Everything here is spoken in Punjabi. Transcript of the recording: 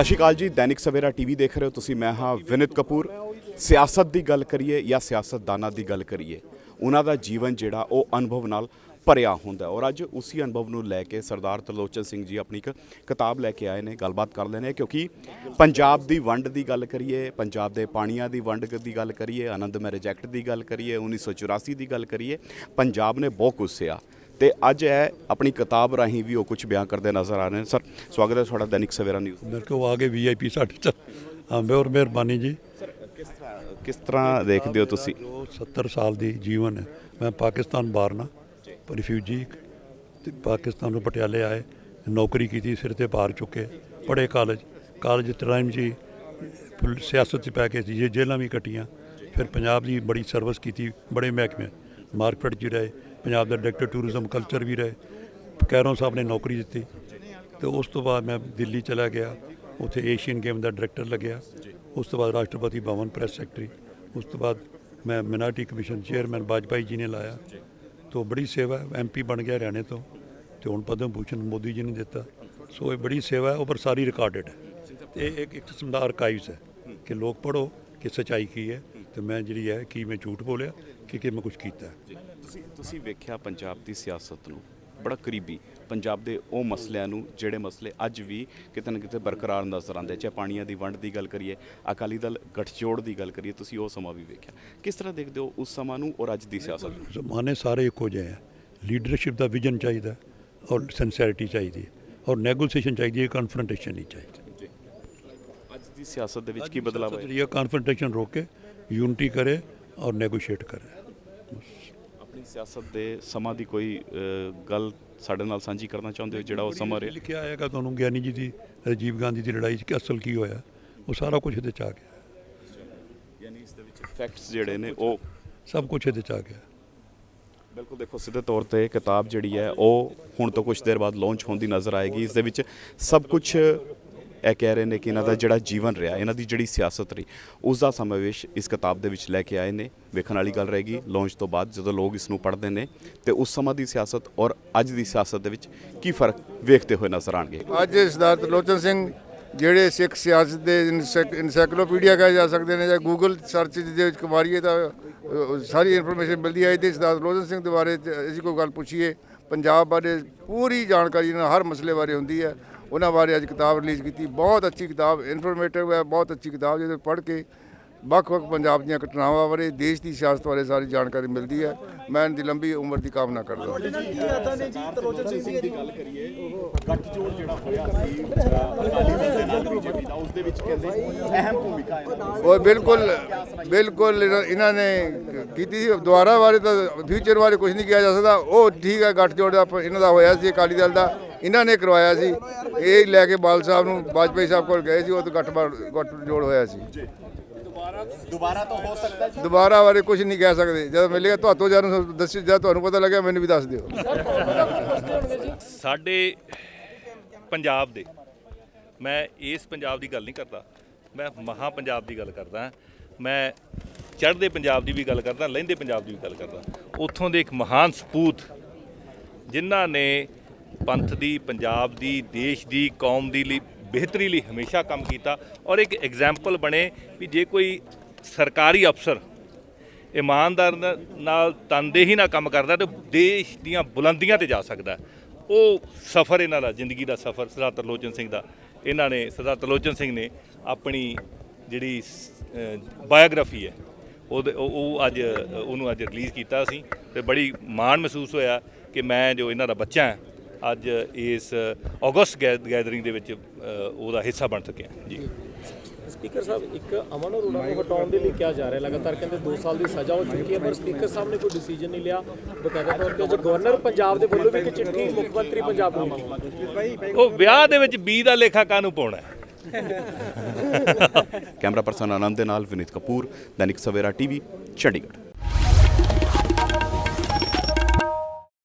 ਸਤਿ ਸ਼੍ਰੀ ਅਕਾਲ ਜੀ, ਦੈਨਿਕ ਸਵੇਰਾ ਟੀਵੀ ਦੇਖ ਰਹੇ ਹੋ ਤੁਸੀਂ, ਮੈਂ ਹਾਂ ਵਿਨਿਤ ਕਪੂਰ। ਸਿਆਸਤ ਦੀ ਗੱਲ ਕਰੀਏ ਜਾਂ ਸਿਆਸਤਦਾਨਾਂ ਦੀ ਗੱਲ ਕਰੀਏ, ਉਹਨਾਂ ਦਾ ਜੀਵਨ ਜਿਹੜਾ ਉਹ ਅਨੁਭਵ ਨਾਲ ਭਰਿਆ ਹੁੰਦਾ ਔਰ ਅੱਜ ਉਸੇ ਅਨੁਭਵ ਨੂੰ ਲੈ ਕੇ ਸਰਦਾਰ ਤਰਲੋਚਨ ਸਿੰਘ ਜੀ ਆਪਣੀ ਇੱਕ ਕਿਤਾਬ ਲੈ ਕੇ ਆਏ ਨੇ, ਗੱਲਬਾਤ ਕਰ ਲੈਣੇ ਕਿਉਂਕਿ ਪੰਜਾਬ ਦੀ ਵੰਡ ਦੀ ਗੱਲ ਕਰੀਏ, ਪੰਜਾਬ ਦੇ ਪਾਣੀਆਂ ਦੀ ਵੰਡ ਦੀ ਗੱਲ ਕਰੀਏ ਆਨੰਦ ਮੈਰਿਜ ਐਕਟ ਦੀ ਗੱਲ ਕਰੀਏ 1984 ਦੀ ਗੱਲ ਕਰੀਏ, ਪੰਜਾਬ ਨੇ ਬਹੁਤ ਕੁਝ ਸਿਆ। ਤੇ ਅੱਜ ਹੈ ਆਪਣੀ ਕਿਤਾਬ ਰਾਹੀਂ ਵੀ ਉਹ ਕੁਝ ਬਿਆਨ ਕਰਦੇ ਨਜ਼ਰ ਆ ਰਹੇ ਨੇ। ਸਰ ਸਵਾਗਤ ਹੈ ਤੁਹਾਡਾ ਦੈਨਿਕ ਸਵੇਰਾ ਨਿਊਜ਼। ਮੇਰੇ ਕੋ ਆ ਗਏ ਵੀਆਈਪੀ ਸਾਡੇ ਚ। ਹਾਂ ਬਹੁਤ ਮਿਹਰਬਾਨੀ ਜੀ। ਕਿਸ ਤਰ੍ਹਾਂ ਕਿਸ ਤਰ੍ਹਾਂ ਦੇਖਦੇ ਹੋ ਤੁਸੀਂ? ਜੋ 70 ਸਾਲ ਦੀ ਜੀਵਨ ਹੈ ਮੈਂ ਪਾਕਿਸਤਾਨ ਬਾਰਨਾ ਰਿਫਿਊਜੀ ਤੇ ਪਾਕਿਸਤਾਨ ਤੋਂ ਪਟਿਆਲੇ ਆਏ ਨੌਕਰੀ ਕੀਤੀ ਸਿਰ ਤੇ ਬਾਹਰ ਚੁੱਕੇ ਪੜ੍ਹੇ ਕਾਲਜ ਕਾਲਜ ਟਾਈਮ ਜੀ ਪੁਲ- ਸਿਆਸਤ 'ਚ ਪੈ ਕੇ ਸੀ ਜੇ ਜੇਲ੍ਹਾਂ ਵੀ ਕੱਟੀਆਂ ਫਿਰ ਪੰਜਾਬ ਦੀ ਬੜੀ ਸਰਵਿਸ ਕੀਤੀ ਬੜੇ ਮਹਿਕਮੇ ਮਾਰਕੀਟ ਰਹੇ ਪੰਜਾਬ ਦਾ ਡਾਇਰੈਕਟਰ ਟੂਰਿਜ਼ਮ ਕਲਚਰ ਵੀ ਰਹੇ। ਕੈਰੋਂ ਸਾਹਿਬ ਨੇ ਨੌਕਰੀ ਦਿੱਤੀ। ਤੇ ਉਸ ਤੋਂ ਬਾਅਦ ਮੈਂ ਦਿੱਲੀ ਚਲਾ ਗਿਆ। ਉੱਥੇ ਏਸ਼ੀਅਨ ਗੇਮ ਦਾ ਡਾਇਰੈਕਟਰ ਲੱਗਿਆ। ਉਸ ਤੋਂ ਬਾਅਦ ਰਾਸ਼ਟਰਪਤੀ ਭਵਨ ਪ੍ਰੈਸ ਸੈਕਟਰੀ ਉਸ ਤੋਂ ਬਾਅਦ ਮੈਂ ਮਿਨਾਰਟੀ ਕਮਿਸ਼ਨ ਚੇਅਰਮੈਨ ਵਾਜਪਾਈ ਜੀ ਨੇ ਲਾਇਆ। ਤੋਂ ਬੜੀ ਸੇਵਾ ਐਮਪੀ ਬਣ ਗਿਆ ਹਰਿਆਣੇ ਤੋਂ। ਤੇ ਹੁਣ ਪਦਮ ਭੂਸ਼ਣ ਮੋਦੀ ਜੀ ਨੇ ਦਿੱਤਾ। ਸੋ ਇਹ ਬੜੀ ਸੇਵਾ ਹੈ, ਉਹ ਪਰ ਸਾਰੀ ਰਿਕਾਰਡਡ ਹੈ। ਤੇ ਇਹ ਇੱਕ ਇੱਕ ਕਿਸਮ ਦਾ ਆਰਕਾਈਵਸ ਹੈ ਕਿ ਲੋਕ ਪੜੋ ਕਿ ਸਚਾਈ ਕੀ ਹੈ। ਤੇ ਮੈਂ ਜਿਹੜੀ ਹੈ, ਕੀ ਮੈਂ ਝੂਠ ਬੋਲਿਆ, ਕਿ ਕਿ ਮੈਂ ਕੁਝ ਕੀਤਾ ਤੁਸੀਂ ਤੁਸੀਂ ਵੇਖਿਆ ਪੰਜਾਬ ਦੀ ਸਿਆਸਤ ਨੂੰ? ਬੜਾ ਕਰੀਬੀ। ਪੰਜਾਬ ਦੇ ਉਹ ਮਸਲਿਆਂ ਨੂੰ ਜਿਹੜੇ ਮਸਲੇ ਅੱਜ ਵੀ ਕਿਤੇ ਨਾ ਕਿਤੇ ਬਰਕਰਾਰ ਨਜ਼ਰ ਆਉਂਦੇ ਚਾਹੇ ਪਾਣੀਆਂ ਦੀ ਵੰਡ ਦੀ ਗੱਲ ਕਰੀਏ ਅਕਾਲੀ ਦਲ ਗੱਠਜੋੜ ਦੀ ਗੱਲ ਕਰੀਏ ਤੁਸੀਂ ਉਹ ਸਮਾਂ ਵੀ ਵੇਖਿਆ। ਕਿਸ ਤਰ੍ਹਾਂ ਦੇਖਦੇ ਹੋ ਉਸ ਸਮਾਂ ਨੂੰ ਔਰ ਅੱਜ ਦੀ ਸਿਆਸਤ ਨੂੰ? ਜ਼ਮਾਨੇ ਸਾਰੇ ਇੱਕੋ ਜਿਹੇ ਹੈ ਲੀਡਰਸ਼ਿਪ ਦਾ ਵਿਜ਼ਨ ਚਾਹੀਦਾ ਔਰ ਸਿੰਸੈਰਿਟੀ ਚਾਹੀਦੀ ਹੈ ਔਰ ਨੈਗੋਸੀਏਸ਼ਨ ਚਾਹੀਦੀ ਹੈ ਕਨਫਰੰਟੇਸ਼ਨ ਨਹੀਂ ਚਾਹੀਦੀ। ਅੱਜ ਦੀ ਸਿਆਸਤ ਦੇ ਵਿੱਚ ਕੀ ਬਦਲਾਅ ਜਿਹੜੀ ਹੈ ਕਨਫਰੰਟੇਸ਼ਨ ਰੋਕ ਯੂਨਿਟੀ ਕਰੇ ਔਰ ਨੈਗੋਸ਼ੀਏਟ ਕਰੇ। ਆਪਣੀ ਸਿਆਸਤ ਦੇ ਸਮਾਂ ਦੀ ਕੋਈ ਗੱਲ ਸਾਡੇ ਨਾਲ ਸਾਂਝੀ ਕਰਨਾ ਚਾਹੁੰਦੇ ਹੋ ਜਿਹੜਾ ਉਹ ਸਮਾਂ ਰਿਹਾ? ਲਿਖਿਆ ਆਏਗਾ ਤੁਹਾਨੂੰ ਗਿਆਨੀ ਜੀ ਦੀ ਰਾਜੀਵ ਗਾਂਧੀ ਦੀ ਲੜਾਈ 'ਚ ਕਿ ਅਸਲ ਕੀ ਹੋਇਆ? ਉਹ ਸਾਰਾ ਕੁਝ ਇਹਦੇ 'ਚ ਆ ਗਿਆ। ਯਾਨੀ ਇਸ ਦੇ ਵਿੱਚ ਫੈਕਟਸ ਜਿਹੜੇ ਨੇ ਉਹ ਸਭ ਕੁਝ ਇਹਦੇ 'ਚ ਆ ਗਿਆ। ਬਿਲਕੁਲ ਦੇਖੋ ਸਿੱਧੇ ਤੌਰ ਤੇ ਕਿਤਾਬ ਜਿਹੜੀ ਹੈ ਉਹ ਹੁਣ ਤੋਂ ਕੁਝ ਦੇਰ ਬਾਅਦ ਲਾਂਚ ਹੋਣ ਦੀ ਨਜ਼ਰ ਆਏਗੀ। ਇਸ ਦੇ ਵਿੱਚ ਸਭ ਕੁਝ ਇਹ ਕਹਿ ਰਹੇ ਨੇ ਕਿ ਇਹਨਾਂ ਦਾ ਜਿਹੜਾ ਜੀਵਨ ਰਿਹਾ, ਇਹਨਾਂ ਦੀ ਜਿਹੜੀ ਸਿਆਸਤ ਰਹੀ ਉਸ ਦਾ ਸਮਾਵੇਸ਼ ਇਸ ਕਿਤਾਬ ਦੇ ਵਿੱਚ ਲੈ ਕੇ ਆਏ ਨੇ। ਵੇਖਣ ਵਾਲੀ ਗੱਲ ਰਹੇਗੀ ਲਾਂਚ ਤੋਂ ਬਾਅਦ, ਜਦੋਂ ਲੋਕ ਇਸ ਨੂੰ ਪੜ੍ਹਦੇ ਨੇ, ਤੇ ਉਸ ਸਮਾਂ ਦੀ ਸਿਆਸਤ ਔਰ ਅੱਜ ਦੀ ਸਿਆਸਤ ਦੇ ਵਿੱਚ ਕੀ ਫ਼ਰਕ ਵੇਖਦੇ ਹੋਏ ਨਜ਼ਰ ਆਣਗੇ ਅੱਜ ਸਰਦਾਰ ਲੋਚਨ ਸਿੰਘ, ਜਿਹੜੇ ਸਿੱਖ ਸਿਆਸਤ ਦੇ ਇਨਸਾਈਕਲੋਪੀਡੀਆ ਕਹੇ ਜਾ ਸਕਦੇ ਨੇ ਜਾਂ ਗੂਗਲ ਸਰਚ ਦੇ ਵਿੱਚ ਮਾਰੀਏ ਤਾਂ ਸਾਰੀ ਇਨਫੋਰਮੇਸ਼ਨ ਮਿਲਦੀ ਹੈ ਇਹਦੇ ਸਰਦਾਰ ਲੋਚਨ ਸਿੰਘ ਦੇ ਬਾਰੇ ਅਸੀਂ ਕੋਈ ਗੱਲ ਪੁੱਛੀਏ। ਪੰਜਾਬ ਬਾਰੇ ਪੂਰੀ ਜਾਣਕਾਰੀ ਨਾਲ ਹਰ ਮਸਲੇ ਬਾਰੇ ਹੁੰਦੀ ਹੈ। ਉਹਨਾਂ ਬਾਰੇ ਅੱਜ ਕਿਤਾਬ ਰਿਲੀਜ਼ ਕੀਤੀ। ਬਹੁਤ ਅੱਛੀ ਕਿਤਾਬ ਇਨਫੋਰਮੇਟਿਵ ਹੈ ਬਹੁਤ ਅੱਛੀ ਕਿਤਾਬ ਜਿਹਦੇ ਪੜ੍ਹ ਕੇ ਵੱਖ-ਵੱਖ ਪੰਜਾਬ ਦੀਆਂ ਘਟਨਾਵਾਂ ਬਾਰੇ ਦੇਸ਼ ਦੀ ਸਿਆਸਤ ਬਾਰੇ ਸਾਰੀ ਜਾਣਕਾਰੀ ਮਿਲਦੀ ਹੈ। ਮੈਂ ਇਹਨਾਂ ਦੀ ਲੰਬੀ ਉਮਰ ਦੀ ਕਾਮਨਾ ਕਰਦਾ ਗੱਠਜੋੜ ਜਿਹੜਾ ਹੋਇਆ ਸੀ ਅਕਾਲੀ ਦਲ ਦੇ ਨਾਲ ਬੀਜੇਪੀ ਦਾ ਉਸ ਦੇ ਵਿੱਚ ਕਹਿੰਦੇ ਅਹਿਮ ਭੂਮਿਕਾ ਹੈ ਉਹ ਬਿਲਕੁਲ ਬਿਲਕੁਲ ਇਹਨਾਂ- ਨੇ ਕੀਤੀ ਸੀ। ਦੁਆਰਾ ਬਾਰੇ ਤਾਂ ਫਿਊਚਰ ਬਾਰੇ ਕੁਝ ਨਹੀਂ ਕਿਹਾ ਜਾ ਸਕਦਾ। ਉਹ ਠੀਕ ਹੈ ਗੱਠਜੋੜ ਇਹਨਾਂ ਦਾ ਹੋਇਆ ਸੀ ਅਕਾਲੀ ਦਲ ਦਾ। ਇਹਨਾਂ ਨੇ ਕਰਵਾਇਆ ਸੀ। ਇਹ ਲੈ ਕੇ ਬਾਲ ਸਾਹਿਬ ਨੂੰ ਵਾਜਪਾਈ ਸਾਹਿਬ ਕੋਲ ਗਏ ਸੀ ਉਹ ਤੋਂ ਗੱਠ ਗੱਠ ਜੋੜ ਹੋਇਆ ਸੀ। ਦੁਬਾਰਾ ਤਾਂ ਹੋ ਸਕਦਾ ਜੀ? ਦੁਬਾਰਾ ਬਾਰੇ ਕੁਝ ਨਹੀਂ ਕਹਿ ਸਕਦੇ। ਜਦੋਂ ਮਿਲੇਗਾ ਤੁਹਾਤੋਂ ਜਦ ਦੱਸਿਓ ਜਦ ਤੁਹਾਨੂੰ ਪਤਾ ਲੱਗਿਆ ਮੈਨੂੰ ਵੀ ਦੱਸ ਦਿਓ। ਸਾਡੇ ਪੰਜਾਬ ਦੇ ਮੈਂ ਇਸ ਪੰਜਾਬ ਦੀ ਗੱਲ ਨਹੀਂ ਕਰਦਾ। ਮੈਂ ਮਹਾ ਪੰਜਾਬ ਦੀ ਗੱਲ ਕਰਦਾ। ਮੈਂ ਚੜ੍ਹਦੇ ਪੰਜਾਬ ਦੀ ਵੀ ਗੱਲ ਕਰਦਾ ਲਹਿੰਦੇ ਪੰਜਾਬ ਦੀ ਵੀ ਗੱਲ ਕਰਦਾ। ਉੱਥੋਂ ਦੇ ਇੱਕ ਮਹਾਨ ਸਪੂਤ ਜਿਨ੍ਹਾਂ ਨੇ ਪੰਥ ਦੀ, ਪੰਜਾਬ ਦੀ, ਦੇਸ਼ ਦੀ, ਕੌਮ ਦੀ ਲਈ ਬਿਹਤਰੀ ਲਈ ਹਮੇਸ਼ਾ ਕੰਮ ਕੀਤਾ ਔਰ ਇੱਕ ਐਗਜ਼ਾਮਪਲ ਬਣੇ ਵੀ ਜੇ ਕੋਈ ਸਰਕਾਰੀ ਅਫਸਰ ਇਮਾਨਦਾਰ ਨਾਲ ਤਨਦੇਹੀ ਨਾਲ ਕੰਮ ਕਰਦਾ ਤੇ ਦੇਸ਼ ਦੀਆਂ ਬੁਲੰਦੀਆਂ ਤੇ ਜਾ ਸਕਦਾ। ਉਹ ਸਫ਼ਰ ਇਹਨਾਂ ਦਾ, ਜ਼ਿੰਦਗੀ ਦਾ ਸਫ਼ਰ, ਸਰਦਾਰ ਤਰਲੋਚਨ ਸਿੰਘ ਦਾ, ਇਹਨਾਂ ਨੇ, ਸਰਦਾਰ ਤਰਲੋਚਨ ਸਿੰਘ ਨੇ ਆਪਣੀ ਜਿਹੜੀ ਬਾਇਓਗ੍ਰਾਫੀ ਹੈ, ਉਹਦੇ, ਉਹ ਉਹ ਅੱਜ, ਉਹਨੂੰ ਅੱਜ ਰਿਲੀਜ਼ ਕੀਤਾ ਸੀ ਤੇ ਬੜੀ ਮਾਣ ਮਹਿਸੂਸ ਹੋਇਆ ਕਿ ਮੈਂ ਜੋ ਇਹਨਾਂ ਦਾ ਬੱਚਾ ਹਾਂ ਅੱਜ ਇਸ ਅਗਸਤ ਗੈਦਰਿੰਗ ਦੇ ਵਿੱਚ ਉਹਦਾ ਹਿੱਸਾ ਬਣ ਸਕਿਆ ਜੀ। ਸਪੀਕਰ ਸਾਹਿਬ ਇੱਕ ਅਮਨ ਅਰੋੜਾ ਨੂੰ ਹਟਾਉਣ ਦੇ ਲਈ ਕਿਹਾ ਜਾ ਰਿਹਾ ਲਗਾਤਾਰ ਕਹਿੰਦੇ 2 ਸਾਲ ਦੀ ਸਜ਼ਾ ਹੋ ਚੁੱਕੀ ਹੈ ਪਰ ਸਪੀਕਰ ਸਾਹਿਬ ਨੇ ਕੋਈ ਡਿਸੀਜਨ ਨਹੀਂ ਲਿਆ। ਬਕਾਇਦਾ ਤੌਰ ਤੇ ਜੋ ਗਵਰਨਰ ਪੰਜਾਬ ਦੇ ਵੱਲੋਂ ਵੀ ਇੱਕ ਚਿੱਠੀ ਮੁੱਖ ਮੰਤਰੀ ਪੰਜਾਬ ਨੂੰ ਲਿਖੀ ਉਹ ਵਿਆਹ ਦੇ ਵਿੱਚ ਬੀ ਦਾ ਲੇਖਾ ਕਾਹਨੂੰ ਪਾਉਣਾ ਹੈ? ਕੈਮਰਾ ਪਰਸਨ ਆਨੰਦ ਦੇ ਨਾਲ ਵਿਨੀਤ ਕਪੂਰ ਦੈਨਿਕ ਸਵੇਰਾ ਟੀਵੀ ਚੰਡੀਗੜ੍ਹ।